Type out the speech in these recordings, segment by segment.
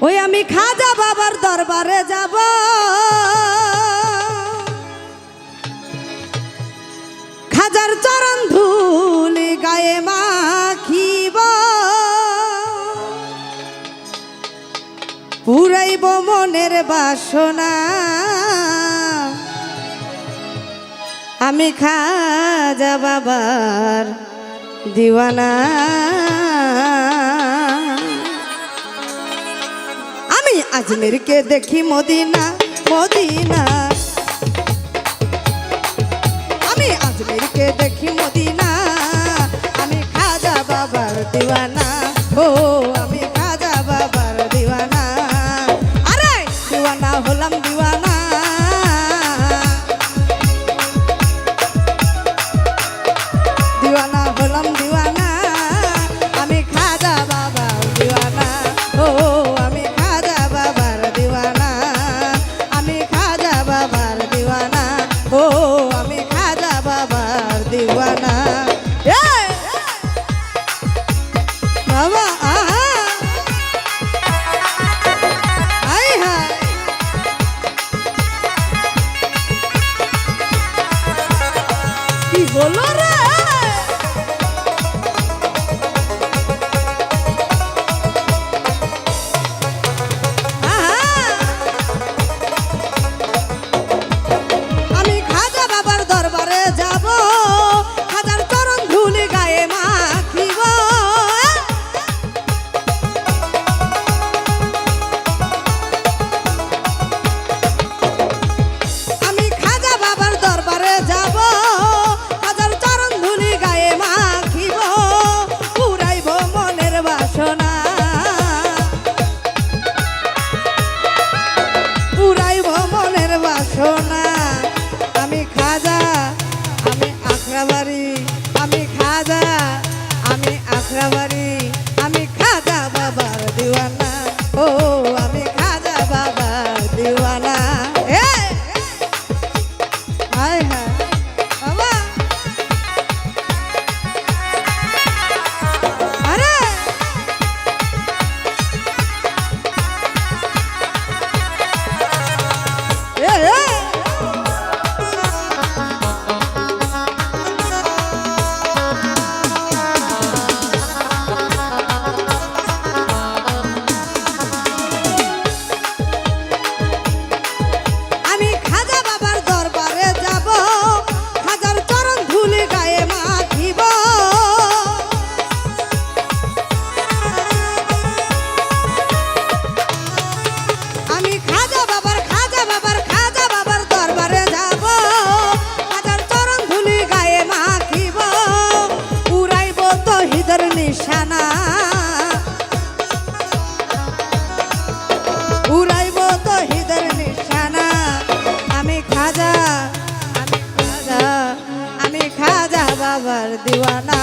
ওই আমি খাজা বাবার দরবারে যাব। খাজার চরণ ধুল গায়ে মাখিব। পুরাইব মনের বাসনা। আমি খাজা বাবার দিওয়ানা। আজমের কে দেখি মদিনা মদিনা। color ಚಕ್ರವರಿ diwana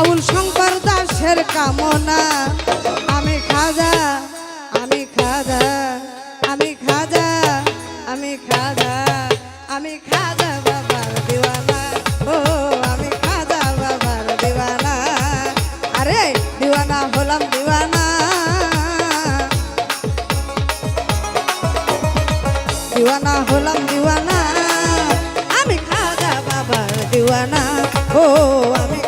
বাউল শঙ্কর দাসের কামনা। আমি খাজা আমি খাজা আমি খাজা আমি খাজা আমি খাজা বাবার দিওয়ানা। ও, আমি খাজা বাবার দিওয়ানা। আরে, দিওয়ানা হলাম দিওয়ানা। দিওয়ানা হলাম দিওয়ানা। আমি খাজা বাবার দিওয়ানা। ও, আমি